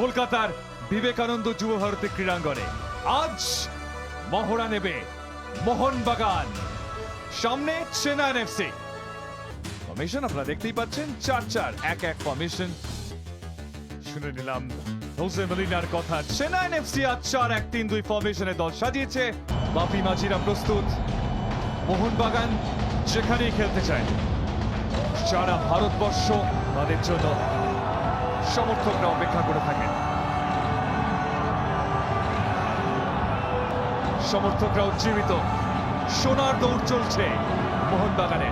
কলকাতার বিবেকানন্দ যুব ভারতী ক্রীড়াঙ্গনে আজ মহড়া নেবে মোহনবাগান সামনে চেন্নাইন এফসি ফর্মেশন আপনারা দেখতেই পাচ্ছেন, চার চার, এক এক ফর্মেশন শুনে নিলাম, হোসে কথা। চেন্নাইন এফসি আজ চার এক তিন দুই ফর্মেশনে দল সাজিয়েছে। বাপি মাঝিরা প্রস্তুত। মোহনবাগান যেখানেই খেলতে চায়। সারা ভারতবর্ষ তাদের জন্য সমর্থকরা অপেক্ষা করে থাকেন। সমর্থকরা উজ্জীবিত সোনার দৌড় চলছে মোহনবাগানে।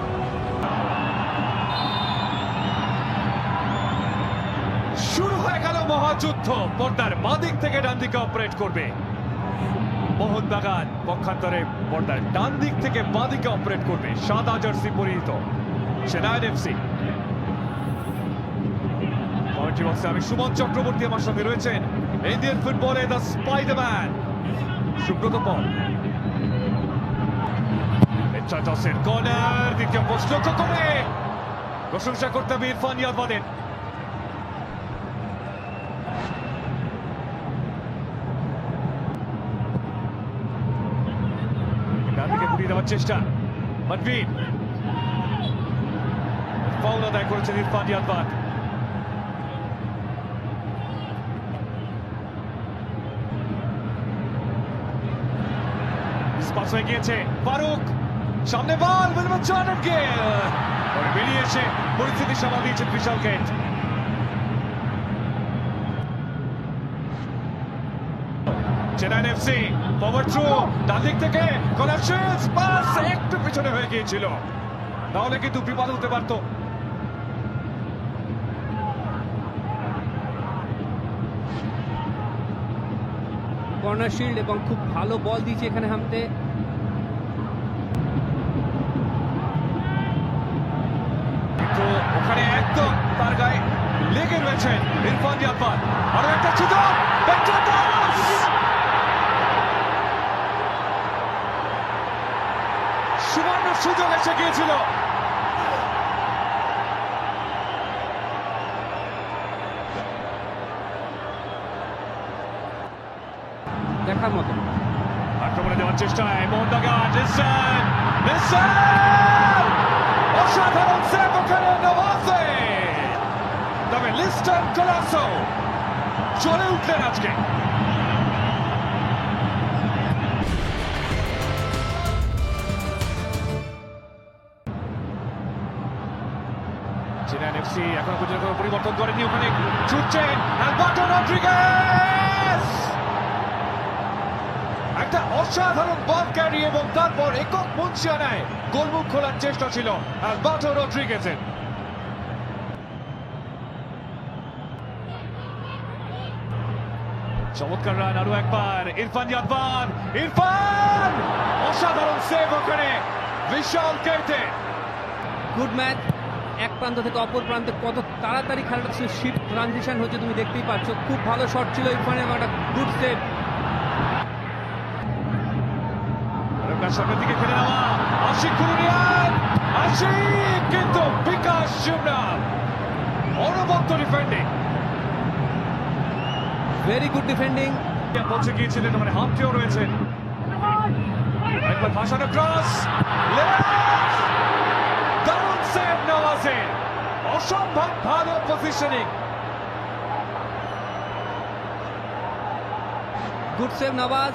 শুরু হয়ে গেল মহাযুদ্ধ। পর্দার বাদিক থেকে ডান দিকে অপারেট করবে। মোহনবাগান পক্ষান্তরে পর্দার ডান দিক থেকে বাদিকে অপারেট করবে। সাদা জার্সি পরিহিত। চেন্নাইন এফসি। কমেন্ট্রি বক্সে আমি সুমন চক্রবর্তী আমার সঙ্গে রয়েছেন। ইন্ডিয়ান ফুটবলে দ্য স্পাইডারম্যান সুব্রত পল। টসের কর্নার, দ্বিতীয় পোস্ট লক্ষ্য করে। প্রশংসা করতে হবে ইরফান ইয়াদবাদের। দেওয়ার চেষ্টা। মানভীর। ফাউল আদায় করেছেন ইরফান ইয়াদবাদ। পাস হয়ে গিয়েছে। ফারুক, সামনে বল উইলমন জর্ডন গেল পরে বেরিয়ে এসে পরিস্থিতি সামাল দিয়েছেন Vishal Kaith. Chennaiyin FC power through ডান দিক থেকে কলাপশনস পাস একটু পিছনে হয়ে গিয়েছিল। তাহলে কিন্তু বিপদ হতে পারতো। কর্নার শিল্ড এবং খুব ভালো বল দিয়েছে এখানে হামতে। কিন্তু ওখানে একদম তার লেগে একটা সুবর্ণ সুযোগ এসে গিয়েছিল। দেখার মতো আক্রমণে দেওয়ার চেষ্টায় মোহনবাগান লিসন লিসন অসাধারণ সেভ ওখানে তবে লিস্টন কলাসো চলে উঠলেন আজকে। এফসি এখনও পর্যন্ত পরিবর্তন করেনি, ওখানে ছুটছেন অ্যালবার্টো রড্রিগেজ! একটা অসাধারণ বল ক্যারি এবং তারপর একক মুন্সিয়ানায় গোলমুখ খোলার চেষ্টা ছিল অ্যালবার্টো রড্রিগেজের। চমৎকার রান আরও একবার, ইরফান ইয়াদবান ইরফান! অসাধারণ সেভ ওখানে, বিশাল কেটে। গুড ম্যাচ এক প্রান্ত থেকে অপর প্রান্তে কত তাড়াতাড়ি খেলাটা শিফট ট্রানজিশন হচ্ছে তুমি দেখতেই পাচ্ছ। খুব ভালো শট ছিল ইরফানের একটা গুড সেভ সামনের দিকে খেলে নেওয়া। আশিক কুরুনিয়ান আশিক কিন্তু বিকাশ শিবরাম অনবদ্য ডিফেন্ডিং ভেরি গুড ডিফেন্ডিং পৌঁছে গিয়েছিলেন মানে হামটিও রয়েছেন একবার ভাসানো ক্রস দারুণ সেভ নওয়াজের। অসম্ভব ভালো পজিশনিং গুড সেভ নওয়াজ।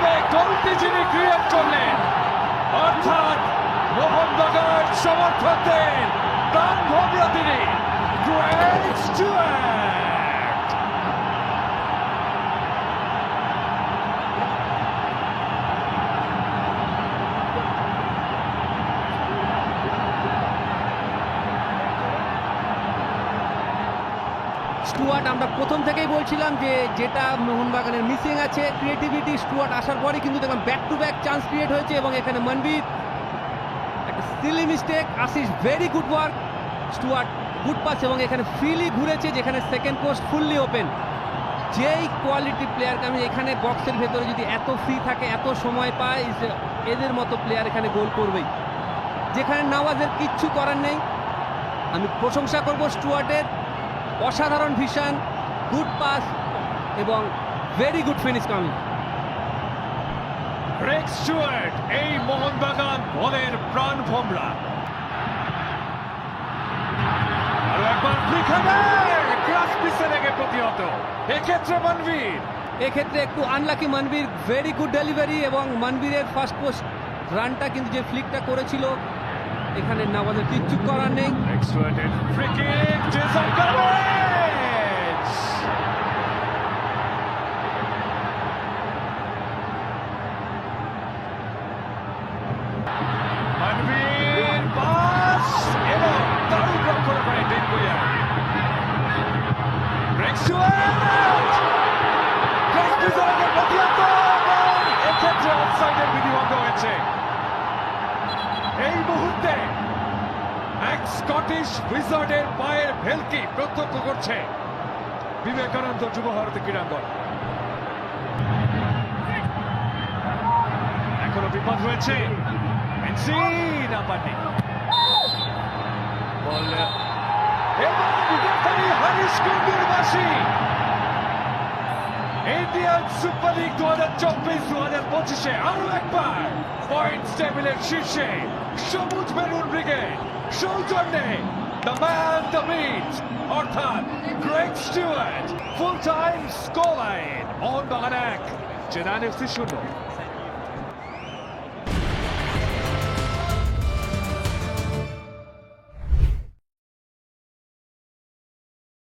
তবে গোলটি যিনি ক্রিয়েট করলেন। অর্থাৎ মোহনবাগান সমর্থকদের প্রাণ ভোমরা তিনি। গ্রেট স্টুয়ার্ট স্টুয়ার্ট, আমরা প্রথম থেকেই বলছিলাম যে যেটা মোহনবাগানের মিসিং আছে ক্রিয়েটিভিটি স্টুয়ার্ট আসার পরে কিন্তু দেখলাম back to back chance create হয়েছে এবং এখানে মনবীর, একটা silly mistake Ashish very good work Stewart good pass এবং এখানে ফ্রিলি ঘুরেছে যেখানে সেকেন্ড পোস্ট ফুললি ওপেন যেই কোয়ালিটি প্লেয়ারকে আমি এখানে বক্সের ভেতরে যদি এত ফ্রি থাকে, এত সময় পায় এদের মতো প্লেয়ার এখানে গোল করবেই। যেখানে নওয়াজের কিচ্ছু করার নেই। আমি প্রশংসা করব স্টুয়ার্টের। অসাধারণ ভিশন গুড পাস এবং very good finish coming Greg Stewart এই মোহনবাগান বলের প্রাণ ভোমরা। আরও একবার ক্লাস পিসে লেগে প্রতিহত। এক্ষেত্রে মনবীর। এক্ষেত্রে একটু unlucky Manvir very good delivery এবং মনবীরের ফার্স্ট পোস্ট রানটা কিন্তু যে ফ্লিকটা করেছিল এখানে নওয়াজের কিচ্ছু করার নেই Greg স্টুয়ার্টের free kick Jason গামেজ Manvir pass এবং দারুণ রক্ষণ করে ডেঙ্গুইয়া গ্রেগ স্টুয়ার্ট গ্রেগ স্টুয়ার্টের প্রতিহত এবং এক্ষেত্রে অফসাইডের বিধিভঙ্গ হয়েছে এই মুহূর্তে এক স্কটিশ উইজার্ডের পায়ের ভেলকি প্রত্যক্ষ করছে। বিবেকানন্দ যুব ভারতী ক্রীড়াঙ্গন। এখনও বিপদ ইন্ডিয়ান সুপার লিগ দু হাজার চব্বিশ দু হাজার পঁচিশে আরও একবার পয়েন্ট টেবিলের শীর্ষে। সবুজ মেরুন ব্রিগেড সৌজন্যে দ্য ম্যান দ্য মিট অর্থাৎ Greg Stewart full time score line Bagan এক চেন্নাই এফসি শূন্য।